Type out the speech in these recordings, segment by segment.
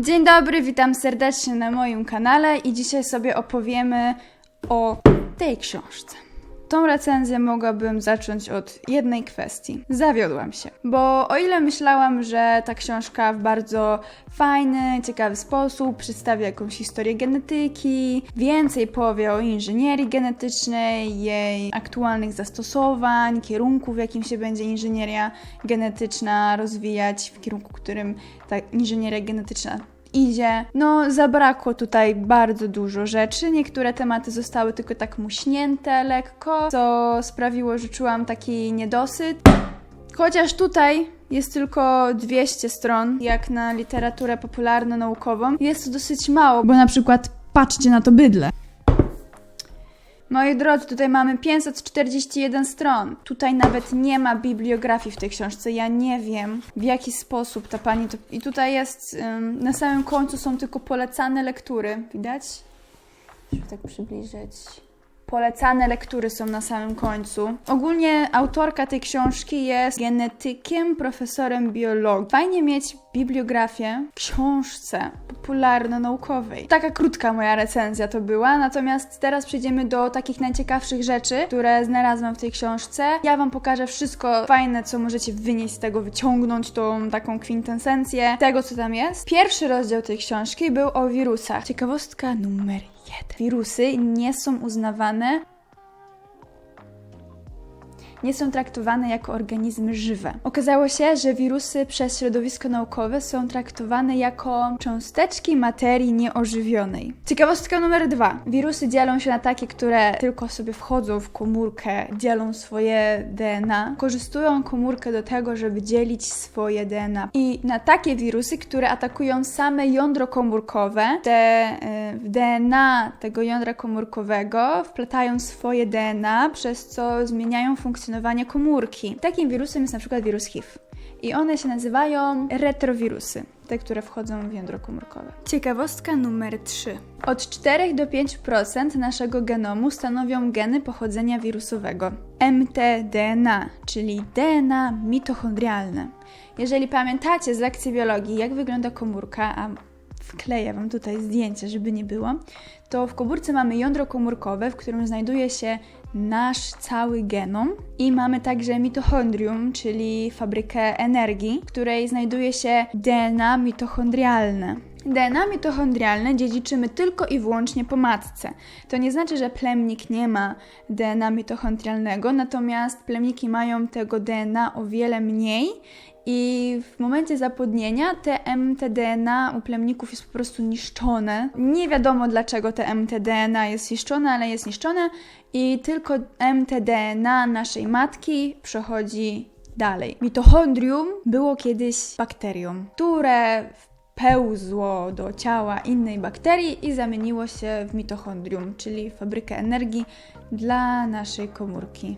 Dzień dobry, witam serdecznie na moim kanale i dzisiaj sobie opowiemy o tej książce. Tą recenzję mogłabym zacząć od jednej kwestii. Zawiodłam się, bo o ile myślałam, że ta książka w bardzo fajny, ciekawy sposób przedstawia jakąś historię genetyki, więcej powie o inżynierii genetycznej, jej aktualnych zastosowań, kierunku, w jakim się będzie inżynieria genetyczna rozwijać, w kierunku, którym ta inżynieria genetyczna idzie. No, zabrakło tutaj bardzo dużo rzeczy. Niektóre tematy zostały tylko tak muśnięte lekko, co sprawiło, że czułam taki niedosyt. Chociaż tutaj jest tylko 200 stron, jak na literaturę popularno-naukową, jest to dosyć mało, bo na przykład patrzcie na to bydle. Moi drodzy, tutaj mamy 541 stron. Tutaj nawet nie ma bibliografii w tej książce. Ja nie wiem, w jaki sposób ta pani to. I tutaj jest. ym, na samym końcu są tylko polecane lektury. Widać? Żeby tak przybliżyć. Polecane lektury są na samym końcu. Ogólnie autorka tej książki jest genetykiem, profesorem biologii. Fajnie mieć bibliografię w książce popularno-naukowej. Taka krótka moja recenzja to była, natomiast teraz przejdziemy do takich najciekawszych rzeczy, które znalazłam w tej książce. Ja Wam pokażę wszystko fajne, co możecie wynieść z tego, wyciągnąć tą taką kwintesencję tego, co tam jest. Pierwszy rozdział tej książki był o wirusach. Ciekawostka numer. Wirusy nie są uznawane nie są traktowane jako organizmy żywe. Okazało się, że wirusy przez środowisko naukowe są traktowane jako cząsteczki materii nieożywionej. Ciekawostka numer dwa. Wirusy dzielą się na takie, które tylko sobie wchodzą w komórkę, dzielą swoje DNA, korzystują komórkę do tego, żeby dzielić swoje DNA. I na takie wirusy, które atakują same jądro komórkowe, te y, w DNA tego jądra komórkowego wplatają swoje DNA, przez co zmieniają funkcjonowanie komórki. Takim wirusem jest na przykład wirus HIV. I one się nazywają retrowirusy, te, które wchodzą w jądro komórkowe. Ciekawostka numer 3. Od 4 do 5% naszego genomu stanowią geny pochodzenia wirusowego. mtDNA, czyli DNA mitochondrialne. Jeżeli pamiętacie z lekcji biologii, jak wygląda komórka, a wkleję Wam tutaj zdjęcie, żeby nie było, to w komórce mamy jądro komórkowe, w którym znajduje się nasz cały genom i mamy także mitochondrium, czyli fabrykę energii, w której znajduje się DNA mitochondrialne. DNA mitochondrialne dziedziczymy tylko i wyłącznie po matce. To nie znaczy, że plemnik nie ma DNA mitochondrialnego, natomiast plemniki mają tego DNA o wiele mniej i w momencie zapłodnienia te mtDNA u plemników jest po prostu niszczone. Nie wiadomo dlaczego te mtDNA jest niszczone, ale jest niszczone i tylko mtDNA naszej matki przechodzi dalej. Mitochondrium było kiedyś bakterią, które pełzło do ciała innej bakterii i zamieniło się w mitochondrium, czyli fabrykę energii dla naszej komórki.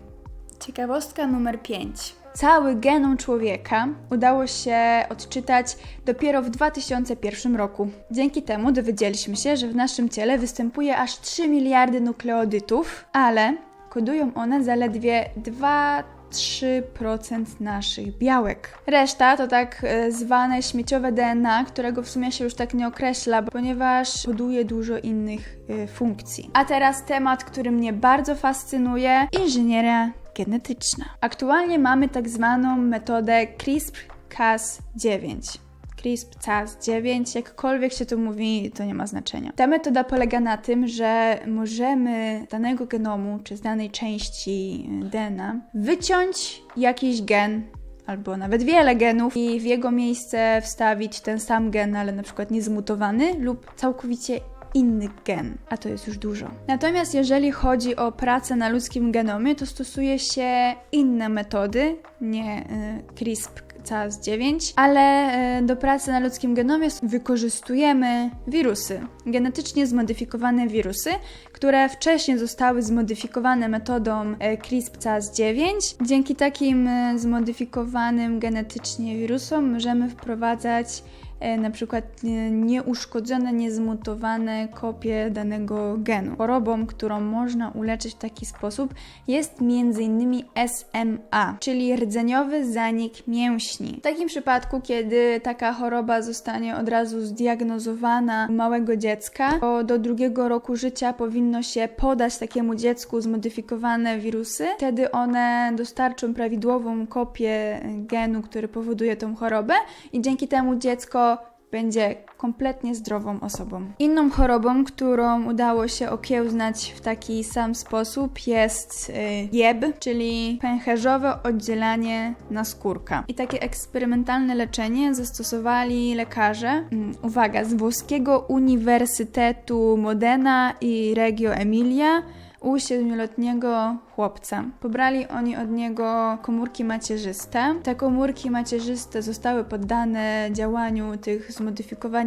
Ciekawostka numer 5. Cały genom człowieka udało się odczytać dopiero w 2001 roku. Dzięki temu dowiedzieliśmy się, że w naszym ciele występuje aż 3 miliardy nukleodytów, ale kodują one zaledwie 2 3% naszych białek. Reszta to tak e, zwane śmieciowe DNA, którego w sumie się już tak nie określa, ponieważ koduje dużo innych e, funkcji. A teraz temat, który mnie bardzo fascynuje: inżynieria genetyczna. Aktualnie mamy tak zwaną metodę CRISPR-Cas9. CRISPR-Cas9, jakkolwiek się to mówi, to nie ma znaczenia. Ta metoda polega na tym, że możemy z danego genomu, czy z danej części DNA wyciąć jakiś gen, albo nawet wiele genów i w jego miejsce wstawić ten sam gen, ale na przykład niezmutowany lub całkowicie inny gen, a to jest już dużo. Natomiast jeżeli chodzi o pracę na ludzkim genomie, to stosuje się inne metody, nie y, CRISPR Cas9, ale y, do pracy na ludzkim genomie wykorzystujemy wirusy, genetycznie zmodyfikowane wirusy, które wcześniej zostały zmodyfikowane metodą y, CRISPR-Cas9. Dzięki takim y, zmodyfikowanym genetycznie wirusom możemy wprowadzać e, na przykład e, nieuszkodzone, niezmutowane kopie danego genu. Chorobą, którą można uleczyć w taki sposób jest m.in. SMA, czyli rdzeniowy zanik mięśni. W takim przypadku, kiedy taka choroba zostanie od razu zdiagnozowana u małego dziecka, to do drugiego roku życia powinno się podać takiemu dziecku zmodyfikowane wirusy. Wtedy one dostarczą prawidłową kopię genu, który powoduje tą chorobę i dzięki temu dziecko będzie kompletnie zdrową osobą. Inną chorobą, którą udało się okiełznać w taki sam sposób jest y, jeb, czyli pęcherzowe oddzielanie naskórka. I takie eksperymentalne leczenie zastosowali lekarze, mm, uwaga, z włoskiego Uniwersytetu Modena i Reggio Emilia, u siedmioletniego chłopca. Pobrali oni od niego komórki macierzyste. Te komórki macierzyste zostały poddane działaniu tych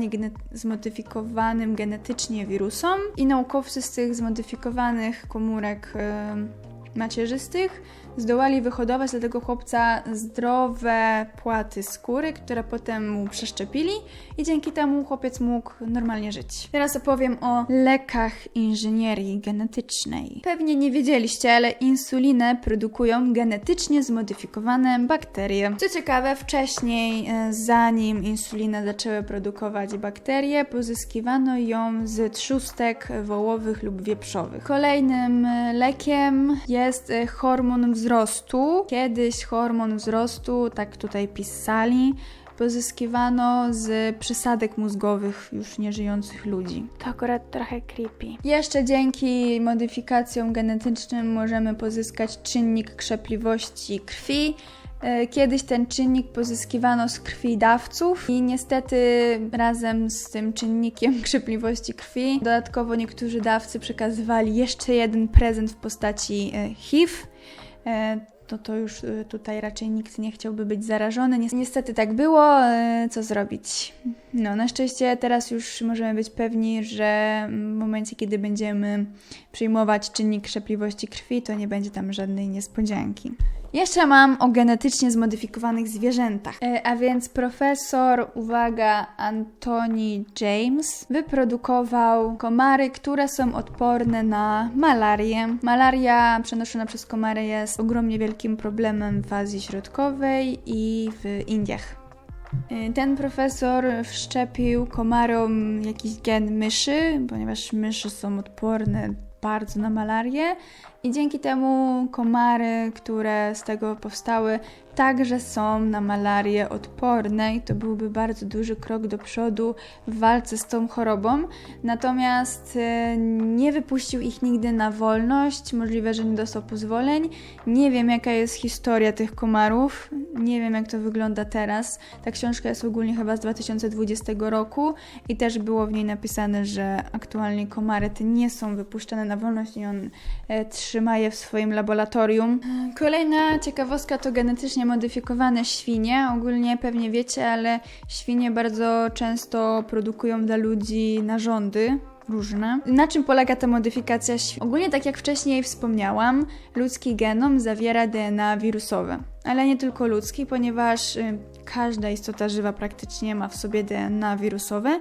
gene zmodyfikowanym genetycznie wirusom i naukowcy z tych zmodyfikowanych komórek macierzystych zdołali wyhodować dla tego chłopca zdrowe płaty skóry, które potem mu przeszczepili i dzięki temu chłopiec mógł normalnie żyć. Teraz opowiem o lekach inżynierii genetycznej. Pewnie nie wiedzieliście, ale insulinę produkują genetycznie zmodyfikowane bakterie. Co ciekawe, wcześniej, e, zanim insulinę zaczęły produkować bakterie, pozyskiwano ją z trzustek wołowych lub wieprzowych. Kolejnym e, lekiem jest e, hormon wzrostu. Kiedyś hormon wzrostu, tak tutaj pisali, pozyskiwano z przysadek mózgowych już nieżyjących ludzi. To akurat trochę creepy. Jeszcze dzięki modyfikacjom genetycznym możemy pozyskać czynnik krzepliwości krwi. E, kiedyś ten czynnik pozyskiwano z krwi dawców i niestety razem z tym czynnikiem krzepliwości krwi dodatkowo niektórzy dawcy przekazywali jeszcze jeden prezent w postaci e, HIV E, to to już tutaj raczej nikt nie chciałby być zarażony. Niestety tak było, co zrobić? No, na szczęście teraz już możemy być pewni, że w momencie, kiedy będziemy przyjmować czynnik krzepliwości krwi, to nie będzie tam żadnej niespodzianki. Jeszcze mam o genetycznie zmodyfikowanych zwierzętach. E, a więc profesor, uwaga, Anthony James wyprodukował komary, które są odporne na malarię. Malaria przenoszona przez komary jest ogromnie wielkim problemem w Azji Środkowej i w Indiach. E, ten profesor wszczepił komarom jakiś gen myszy, ponieważ myszy są odporne bardzo na malarię i dzięki temu komary, które z tego powstały, także są na malarię odporne i to byłby bardzo duży krok do przodu w walce z tą chorobą. Natomiast e, nie wypuścił ich nigdy na wolność, możliwe, że nie dostał pozwoleń. Nie wiem, jaka jest historia tych komarów, nie wiem, jak to wygląda teraz. Ta książka jest ogólnie chyba z 2020 roku i też było w niej napisane, że aktualnie komary te nie są wypuszczane na wolność i on e, trzyma je w swoim laboratorium. Kolejna ciekawostka to genetycznie modyfikowane świnie. Ogólnie pewnie wiecie, ale świnie bardzo często produkują dla ludzi narządy różne. Na czym polega ta modyfikacja świn? Ogólnie, tak jak wcześniej wspomniałam, ludzki genom zawiera DNA wirusowe. Ale nie tylko ludzki, ponieważ y, każda istota żywa praktycznie ma w sobie DNA wirusowe.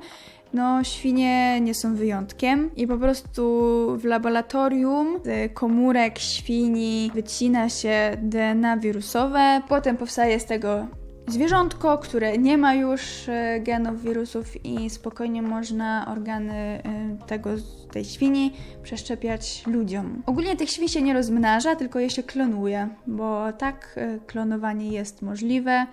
No, świnie nie są wyjątkiem i po prostu w laboratorium z komórek świni wycina się DNA wirusowe, potem powstaje z tego zwierzątko, które nie ma już e, genów wirusów i spokojnie można organy e, tego, tej świni przeszczepiać ludziom. Ogólnie tych świń się nie rozmnaża, tylko je się klonuje, bo tak e, klonowanie jest możliwe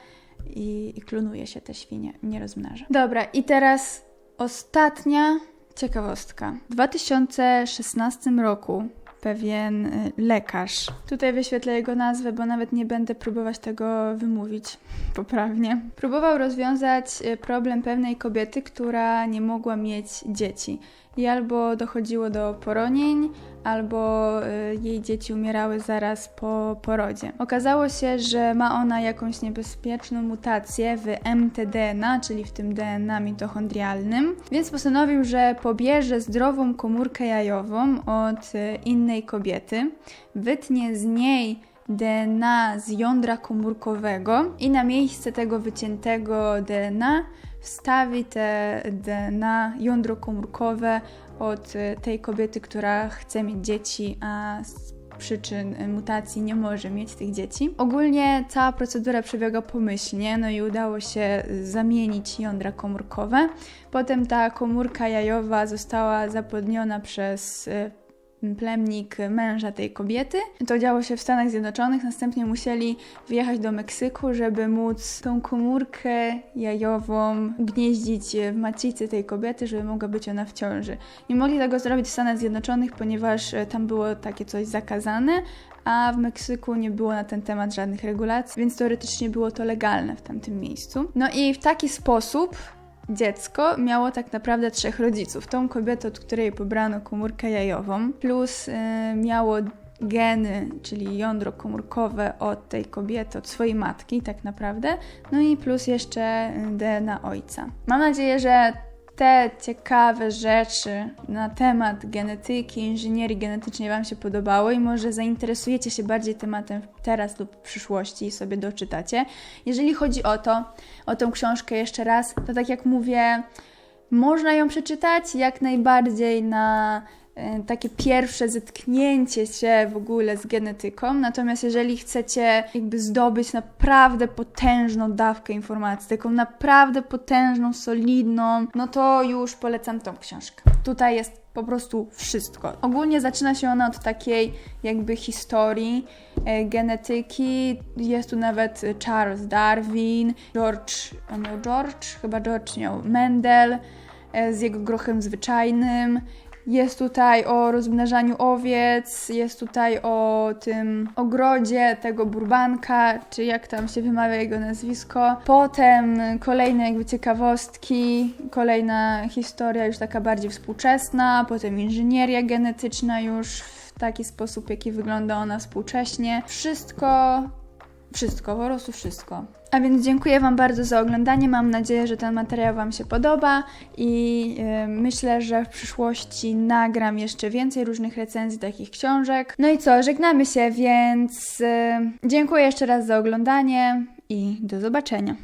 i, i klonuje się te świnie, nie rozmnaża. Dobra, i teraz Ostatnia ciekawostka. W 2016 roku pewien y, lekarz. Tutaj wyświetlę jego nazwę, bo nawet nie będę próbować tego wymówić poprawnie. Próbował rozwiązać y, problem pewnej kobiety, która nie mogła mieć dzieci i albo dochodziło do poronień, albo y, jej dzieci umierały zaraz po porodzie. Okazało się, że ma ona jakąś niebezpieczną mutację w mtDNA, czyli w tym DNA mitochondrialnym, więc postanowił, że pobierze zdrową komórkę jajową od y, innej kobiety, wytnie z niej DNA z jądra komórkowego i na miejsce tego wyciętego DNA wstawi te DNA, jądro komórkowe od e, tej kobiety, która chce mieć dzieci, a z przyczyn e, mutacji nie może mieć tych dzieci. Ogólnie cała procedura przebiega pomyślnie, no i udało się zamienić jądra komórkowe. Potem ta komórka jajowa została zapłodniona przez e, plemnik męża tej kobiety. To działo się w Stanach Zjednoczonych, następnie musieli wyjechać do Meksyku, żeby móc tą komórkę jajową ugnieździć w macicy tej kobiety, żeby mogła być ona w ciąży. Nie mogli tego zrobić w Stanach Zjednoczonych, ponieważ e, tam było takie coś zakazane, a w Meksyku nie było na ten temat żadnych regulacji, więc teoretycznie było to legalne w tamtym miejscu. No i w taki sposób dziecko miało tak naprawdę trzech rodziców. Tą kobietę, od której pobrano komórkę jajową, plus y, miało geny, czyli jądro komórkowe od tej kobiety, od swojej matki tak naprawdę, no i plus jeszcze y, DNA ojca. Mam nadzieję, że te ciekawe rzeczy na temat genetyki, inżynierii genetycznej Wam się podobały i może zainteresujecie się bardziej tematem teraz lub w przyszłości i sobie doczytacie. Jeżeli chodzi o to, o tą książkę jeszcze raz, to tak jak mówię, można ją przeczytać jak najbardziej na takie pierwsze zetknięcie się w ogóle z genetyką. Natomiast jeżeli chcecie jakby zdobyć naprawdę potężną dawkę informacji, taką naprawdę potężną, solidną, no to już polecam tą książkę. Tutaj jest po prostu wszystko. Ogólnie zaczyna się ona od takiej jakby historii e, genetyki. Jest tu nawet Charles Darwin, George, miał George? Chyba George miał Mendel e, z jego grochem zwyczajnym. Jest tutaj o rozmnażaniu owiec, jest tutaj o tym ogrodzie tego burbanka, czy jak tam się wymawia jego nazwisko. Potem kolejne jakby ciekawostki, kolejna historia już taka bardziej współczesna, potem inżynieria genetyczna już w taki sposób, jaki wygląda ona współcześnie. Wszystko wszystko, po prostu wszystko. A więc dziękuję Wam bardzo za oglądanie. Mam nadzieję, że ten materiał Wam się podoba i yy, myślę, że w przyszłości nagram jeszcze więcej różnych recenzji takich książek. No i co, żegnamy się, więc yy, dziękuję jeszcze raz za oglądanie i do zobaczenia.